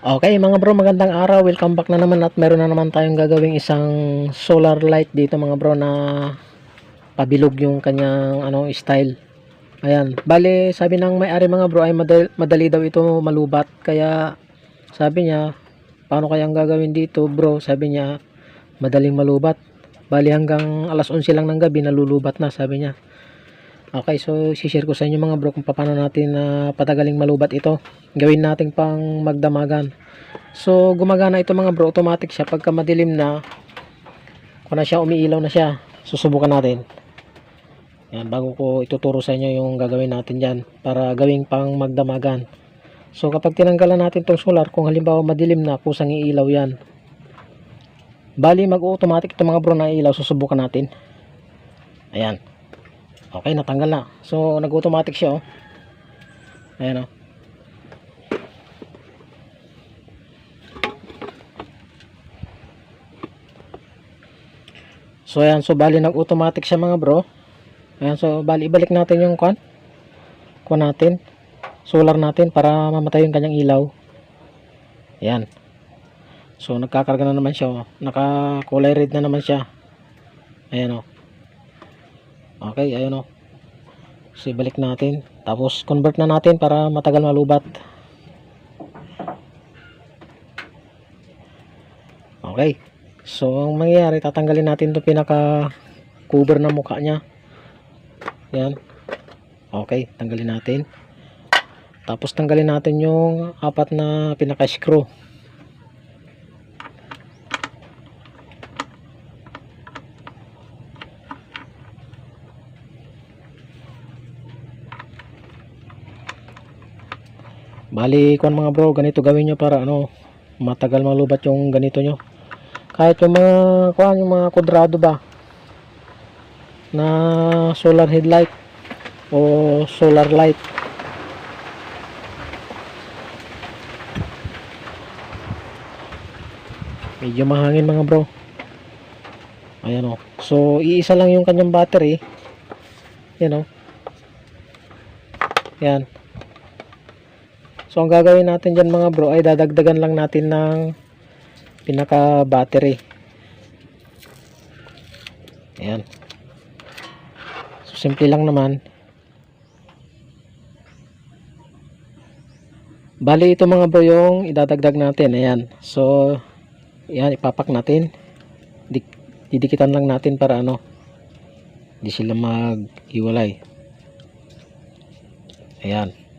Okay mga bro, magandang araw. Welcome back na naman at meron na naman tayong gagawing isang solar light dito mga bro na pabilog yung kanyang ano style. Ayan, bale sabi ng may-ari mga bro ay madali, madali daw ito malubat. Kaya sabi niya, paano kayang gagawin dito bro? Sabi niya, madaling malubat. Bali hanggang alas 11 lang ng gabi nalulubat na sabi niya. Okay, so share ko sa inyo mga bro kung paano natin na patagaling malubat ito. Gawin natin pang magdamagan. So gumagana ito mga bro, automatic siya pagka madilim na kung na siya umiilaw na siya. Susubukan natin. Yan, bago ko ituturo sa inyo yung gagawin natin diyan para gawing pang magdamagan. So kapag tinanggalan natin tong solar, kung halimbawa madilim na, kusang iilaw yan. Bali mag-automatic ito mga bro na ilaw, susubukan natin. Ayan. Okay, natanggal na. So, nag-automatic siya, oh. Ayan, oh. So, ayan. So, bali, nag-automatic siya, mga bro. Ayan, so, bali, ibalik natin yung kwan. Kwan natin. Solar natin para mamatay yung kanyang ilaw. Ayan. So, nagkakarga na naman siya, oh. Naka-color red na naman siya. Ayan, oh. Okay, ayun o. So, ibalik natin. Tapos, convert na natin para matagal malubat. Okay. So, ang mangyayari, tatanggalin natin itong pinaka-cover na mukha niya. Yan. Okay, tanggalin natin. Tapos, tanggalin natin yung apat na pinaka-screw. Bali, kuan mga bro, ganito gawin nyo para ano, matagal malubat yung ganito nyo. Kahit yung mga, kuan, yung mga kudrado ba, na solar headlight o solar light. Medyo mahangin mga bro. Ayan o. So, iisa lang yung kanyang battery. Yan o. Yan. So, ang gagawin natin dyan mga bro ay dadagdagan lang natin ng pinaka battery. Ayan. So, simple lang naman. Bali, ito mga bro yung idadagdag natin. Ayan. So, ayan, ipapak natin. Dik didikitan lang natin para ano, hindi sila maghiwalay. Ayan.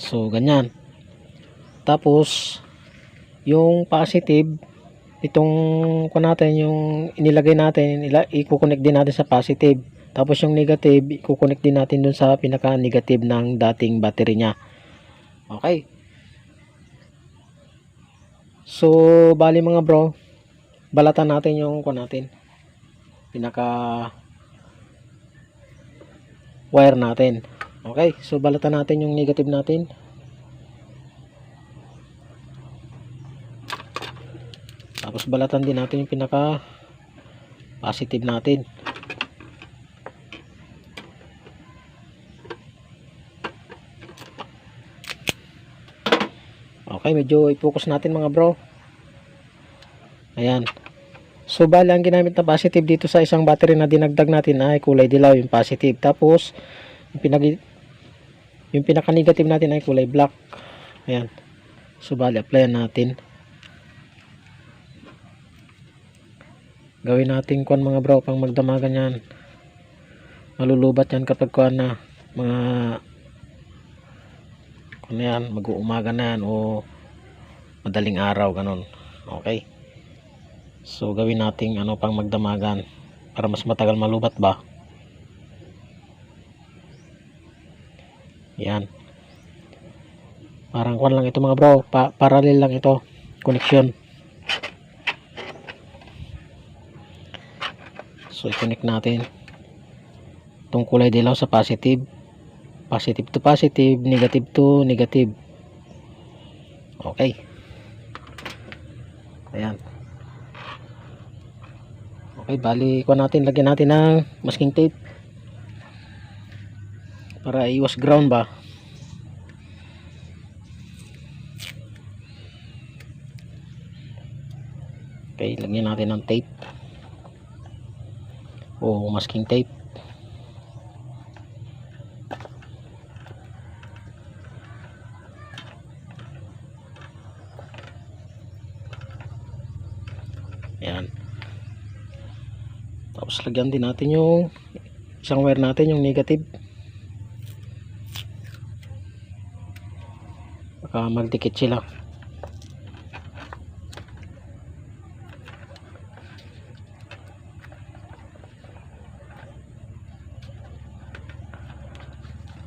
So, ganyan. Tapos, yung positive, itong ko natin, yung inilagay natin, ila, i-connect din natin sa positive. Tapos yung negative, i-connect din natin dun sa pinaka-negative ng dating battery niya. Okay. So, bali mga bro, balatan natin yung ko natin. Pinaka wire natin. Okay, so balatan natin yung negative natin. Tapos balatan din natin yung pinaka positive natin. Okay, medyo i-focus natin mga bro. Ayan. So, bali ang ginamit na positive dito sa isang battery na dinagdag natin ay kulay dilaw yung positive. Tapos, yung yung pinaka negative natin ay kulay black. Ayan. So bali apply natin. Gawin natin kuan mga bro pang magdamagan yan malulubat yan kapag kuan na mga kuan yan mag-uumaga na yan o madaling araw ganun. Okay? So gawin natin ano pang magdamagan para mas matagal malubat ba Yan. Parang kwan lang ito mga bro. Pa parallel lang ito. Connection. So, i-connect natin. Itong kulay dilaw sa positive. Positive to positive. Negative to negative. Okay. Ayan. Okay, bali ko natin. Lagyan natin ng masking tape para iwas ground ba Okay, lagyan natin ng tape. O masking tape. Yan. Tapos lagyan din natin yung isang wire natin yung negative. Baka magdikit sila.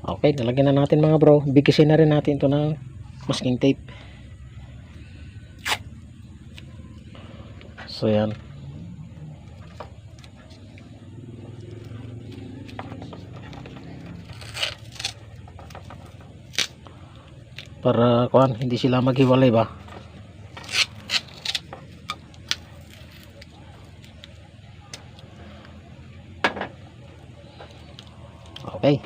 Okay, nalagyan na natin mga bro. Bigisin na rin natin ito ng masking tape. So yan. Para kuan hindi sila maghiwalay ba? Okay.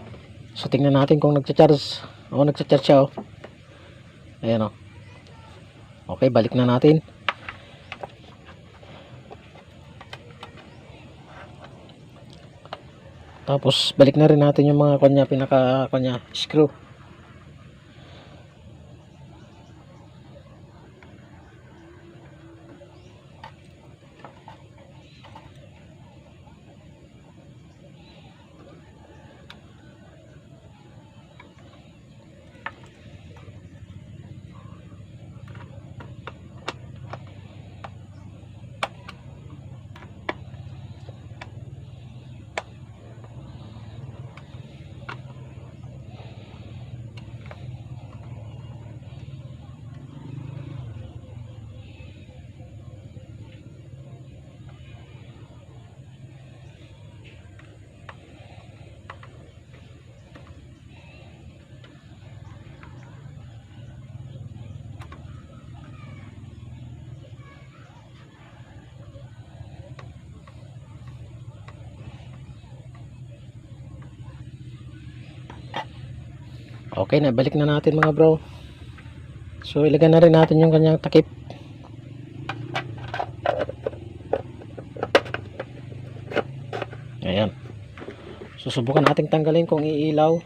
So tingnan natin kung nagcha-charge. Oo, nagcha-charge siya oh. Ayan oh. Okay, balik na natin. Tapos balik na rin natin yung mga kanya pinaka kanya screw. Okay na, balik na natin mga bro. So ilagay na rin natin yung kanyang takip. Ayan. Susubukan nating tanggalin kung iilaw.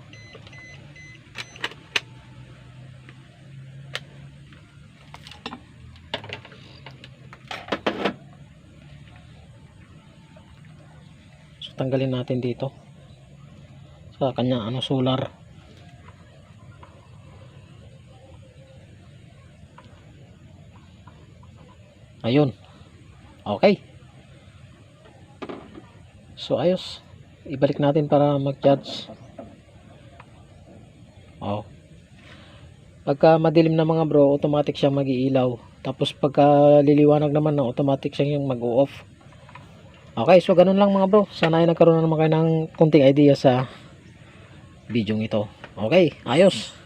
So tanggalin natin dito. Sa kanya ano solar. Ayun. Okay. So ayos. Ibalik natin para mag-charge. Oh. Pagka madilim na mga bro, automatic siyang mag-iilaw. Tapos pagka liliwanag naman, no, automatic siyang yung mag-off. Okay, so ganun lang mga bro. Sana ay nagkaroon na naman kayo ng kunting idea sa video ito. Okay, ayos.